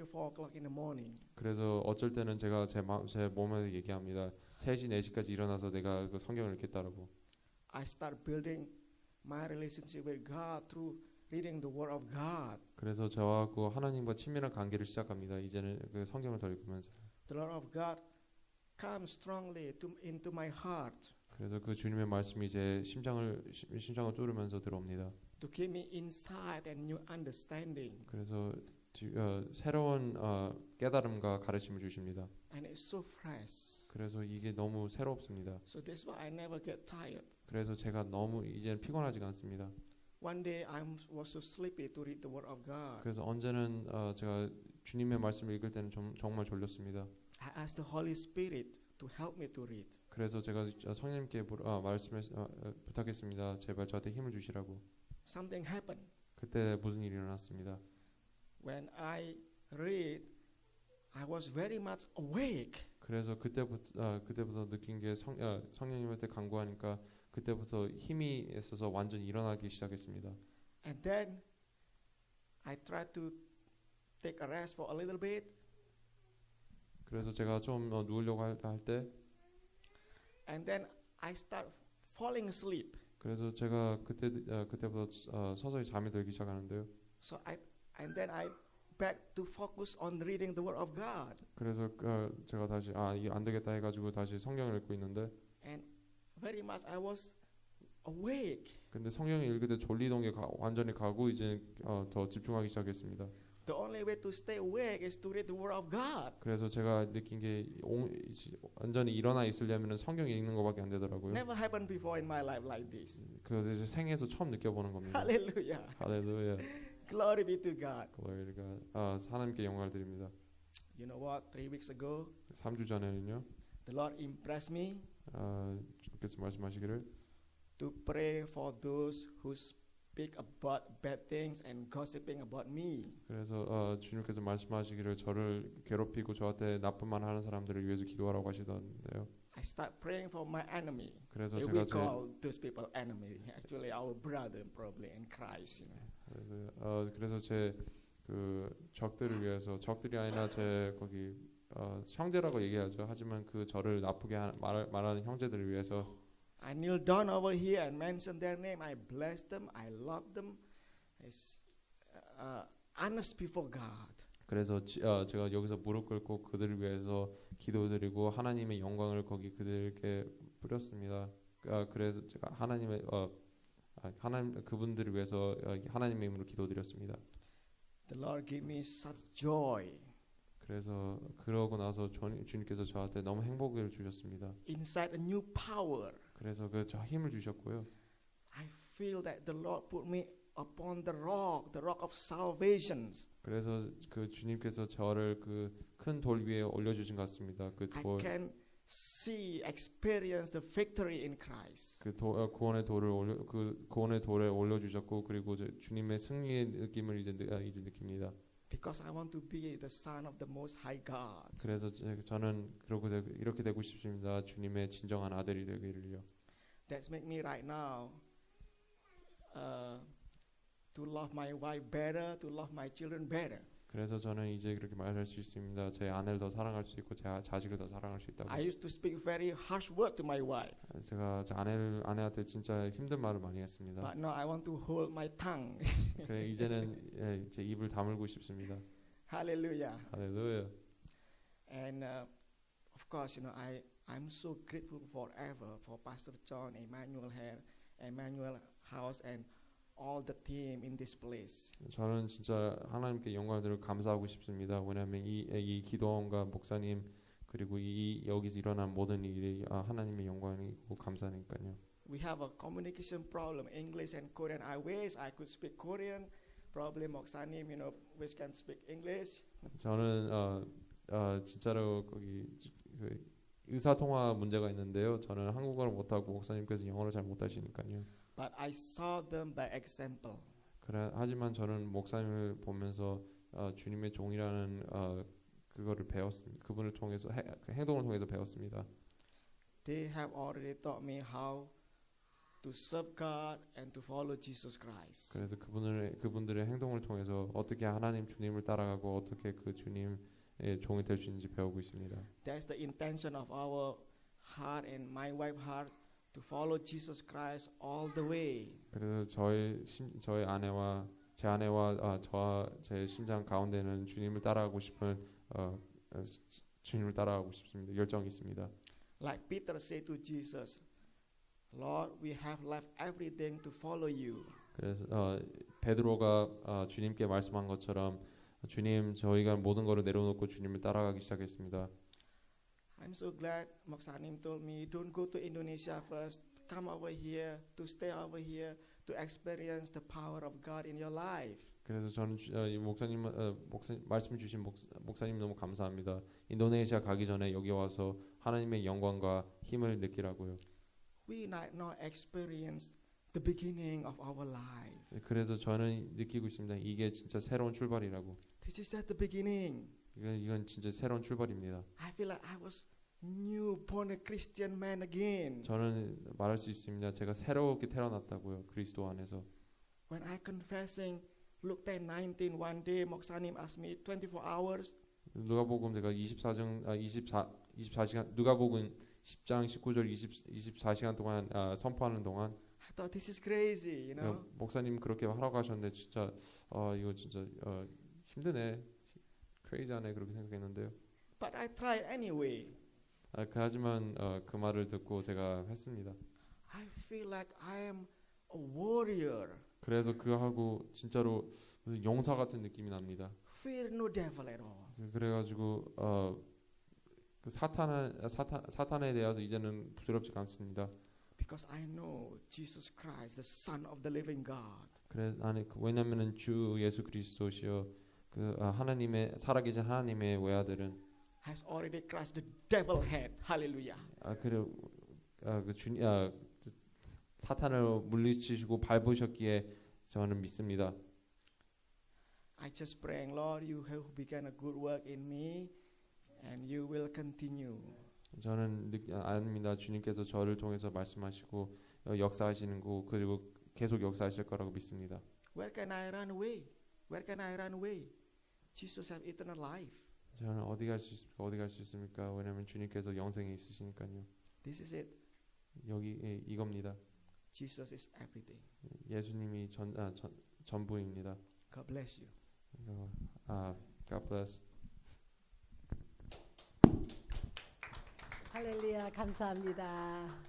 3, 4 o'clock in the morning. 그래서 어쩔 때는 제가 제, 마, 제 몸에 얘기합니다. 3시 4시까지 일어나서 내가 그 성경을 읽겠다라고. I start building my relationship with God through reading the Word of God. 그래서 저와 그 하나님과 친밀한 관계를 시작합니다. 이제는 그 성경을 더 읽으면서. The Word of God comes strongly to, into my heart 그래서 그 주님의 말씀이 제 심장을 시- 심장을 뚫으면서 들어옵니다. to give me insight and new understanding. 그래서 지- 어, 새로운 어, 깨달음과 가르침을 주십니다. And it's so fresh. 그래서 이게 너무 새롭습니다. So that's why I never get tired. 그래서 제가 너무 이제는 피곤하지가 않습니다. One day I was so sleepy to read the Word of God. 그래서 언제는 어, 제가 주님의 말씀을 읽을 때는 좀, 정말 졸렸습니다. I asked the Holy Spirit to help me to read. 그래서 제가 부- 아, 말씀을 어, 어, 부탁했습니다. 제발 저한테 힘을 주시라고. Something happened. 그때 무슨 일이 일어났습니다. When I read, I was very much awake. 그래서 그때부터 아, 그때부터 느낀 게 성, 아, 성령님한테 간구하니까 그때부터 힘이 있어서 완전 히 일어나기 시작했습니다. And then I tried to take a rest for a little bit. 그래서 제가 좀 어, 누우려고 할때 And then I start falling asleep. 그래서 제가 그때 어, 그때부터 어, 서서히 잠이 들기 시작하는데요. So I and then I back to focus on reading the Word of God. 그래서 어, 제가 다시 아 이게 안 되겠다 해가지고 다시 성경을 읽고 있는데 And very much I was awake. 근데 성경을 읽을 때 졸리던 게 가- 완전히 가고 이제 어, 더 집중하기 시작했습니다. The only way to stay awake is to read the Word of God. 그래서 제가 느낀 게 옹- 이제 완전히 일어나 있으려면 성경 읽는 것밖에 안 되더라고요. Never happened before in my life like this. 그래서 이제 생에서 처음 느껴보는 겁니다. Hallelujah. 할렐루야. Glory be to God. glory가 아, 하나님께 영광을 드립니다. You know what? Three weeks ago, 3주 전에는요. the Lord impressed me 아, 주께서 말씀하시기를 to pray for those who speak about bad things and gossiping about me. 그래서 어, 주님께서 말씀하시기를 저를 괴롭히고 저한테 나쁜 말 하는 사람들을 위해서 기도하라고 하시던데요. I start praying for my enemy. 그래서 we 제가 제 call those people enemy. Actually, our brother probably in Christ. You know. 그래서, 어, 그래서 제 그 적들을 위해서 적들이 아니라 제 거기 어, 형제라고 얘기하죠. 하지만 그 저를 나쁘게 하, 말, 말하는 형제들을 위해서 I kneel down over here and mention their name. I bless them. I love them. It's uh, honest before God. 그래서 지, 어, 제가 여기서 무릎 꿇고 그들을 위해서 기도드리고 하나님의 영광을 거기 그들께 뿌렸습니다. 아, 그래서 제가 하나님의 어, 아, 하나님 그분들을 위해서 어, 하나님의 이름으로 기도드렸습니다. The Lord gave me such joy 그래서 그러고 나서 주- 주님께서 저한테 너무 행복을 주셨습니다. inside a new power. 그래서 그 저 힘을 주셨고요. I feel that the Lord put me upon the rock, the rock of salvation. 그래서 그 주님께서 저를 그 큰 돌 위에 올려 주신 것 같습니다. 그 I 돌, can see, experience the victory in Christ. 그 도, 어, 구원의 돌을 올려 그 구원의 돌에 올려 주셨고 그리고 이제 주님의 승리의 느낌을 이제 느- 아, 이제 느낍니다. Because I want to be the son of the Most High God. 그래서 제- 저는 그러고 되, 이렇게 되고 싶습니다. 주님의 진정한 아들이 되기를요. That's make me right now uh, to love my wife better, to love my children better. 그래서 저는 이제 그렇게 말할 수 있습니다. 제 아내를 더 사랑할 수 있고 제 아- 자식을 더 사랑할 수 있다고. I used to speak very harsh word to my wife, 제가 제 아내를 아내한테 진짜 힘든 말을 많이 했습니다. but now I want to hold my tongue. 그래 이제는 예, 제 입을 다물고 싶습니다. Hallelujah. 할렐루야. And uh, of course, you know, I I'm so grateful forever for Pastor John, Emmanuel here, Emmanuel House, and all the team in this place. 저는 진짜 하나님께 영광을 드리고 감사하고 싶습니다. 왜냐하면 이, 이 기도원과 목사님 그리고 이 여기서 일어난 모든 일이 아, 하나님의 영광이고 감사하니까요. We have a communication problem, English and Korean. I wish I could speak Korean. Probably Moksanim, you know, wish can speak English. 저는 어, 어, 진짜로 거기 그 의사 통화 문제가 있는데요. 저는 한국어를 못하고 목사님께서 영어를 잘 못하시니까요. But I saw them by example. 그래 하지만 저는 목사님을 보면서 어, 주님의 종이라는 어, 그거를 배웠습니다. 그분을 통해서 해, 그 행동을 통해서 배웠습니다. They have already taught me how to serve God and to follow Jesus Christ. 그래서 그분을 그분들의 행동을 통해서 어떻게 하나님 주님을 따라가고 어떻게 그 주님의 종이 될 수 있는지 배우고 있습니다. That's the intention of our heart and my wife heart to follow Jesus Christ all the way. 그래서 저의 심, 저의 아내와 제 아내와 아, 저와 제 심장 가운데는 주님을 따라가고 싶은 어, 어, 주- 주님을 따라가고 싶습니다. 열정이 있습니다. Like Peter said to Jesus, Lord, we have left everything to follow you. 그래서 어, 베드로가 어, 주님께 말씀한 것처럼 주님 저희가 모든 것을 내려놓고 주님을 따라가기 시작했습니다. I'm so glad Moksanim told me, don't go to Indonesia first. Come over here, to stay over here, to experience the power of God in your life. 그래서 저는 주, 어, 이 목사님 어, 목사 말씀 주신 목, 목사님 너무 감사합니다. 인도네시아 가기 전에 여기 와서 하나님의 영광과 힘을 느끼라고요. We might not experience the beginning of our life. 그래서 저는 느끼고 있습니다. 이게 진짜 새로운 출발이라고. This is just the beginning. 이건, 이건 진짜 새로운 출발입니다. I feel like I was new born a Christian man again. 저는 말할 수 있습니다. 제가 새롭게 태어났다고요. 그리스도 안에서. When I confessing Luke 10, 19, one day Moksanim asked me 24 hours. 누가복음 제가 24장 아 24, 24시간 누가복음 10장 19절 20, 24시간 동안 아, 선포하는 동안 I thought this is crazy, you know. 어, 목사님 그렇게 하라고 하셨는데 진짜 어 이거 진짜 어, 힘드네. 크레이지하네 그렇게 생각했는데요. But I tried anyway. 아, 그, 하지만 어, 그 말을 듣고 제가 했습니다. I feel like I am a warrior. 그래서 그거 하고 진짜로 무슨 용사 같은 느낌이 납니다. Fear no devil at all. 그- 그래가지고 어, 그 사탄 사탄 사탄에 대해서 이제는 부끄럽지가 않습니다. Because I know Jesus Christ, the Son of the living God. 그래 아니 그, 왜냐면은 주 예수 그리스도시여 그 아, 하나님의 살아계신 하나님의 외아들은 has already crushed the devil head. Hallelujah. 아 그래 아그 주 아, 그 사탄을 물리치시고 밟으셨기에 저는 믿습니다. I just praying, Lord, you have begun a good work in me and you will continue. 저는 느, 아, 압니다. 주님께서 저를 통해서 말씀하시고 어, 역사하시는 거 그리고 계속 역사하실 거라고 믿습니다. Where can I run away? Where can I run away? Jesus have eternal life. 저는 어디 갈 수 있습니까? 어디 갈 수 있습니까? 왜냐하면 주님께서 영생에 있으시니까요. This is it. 여기 예, 이겁니다. Jesus is everything. 예수님이 전, 아, 전 전부입니다. God bless you. 어, 아, God bless. 할렐루야 감사합니다.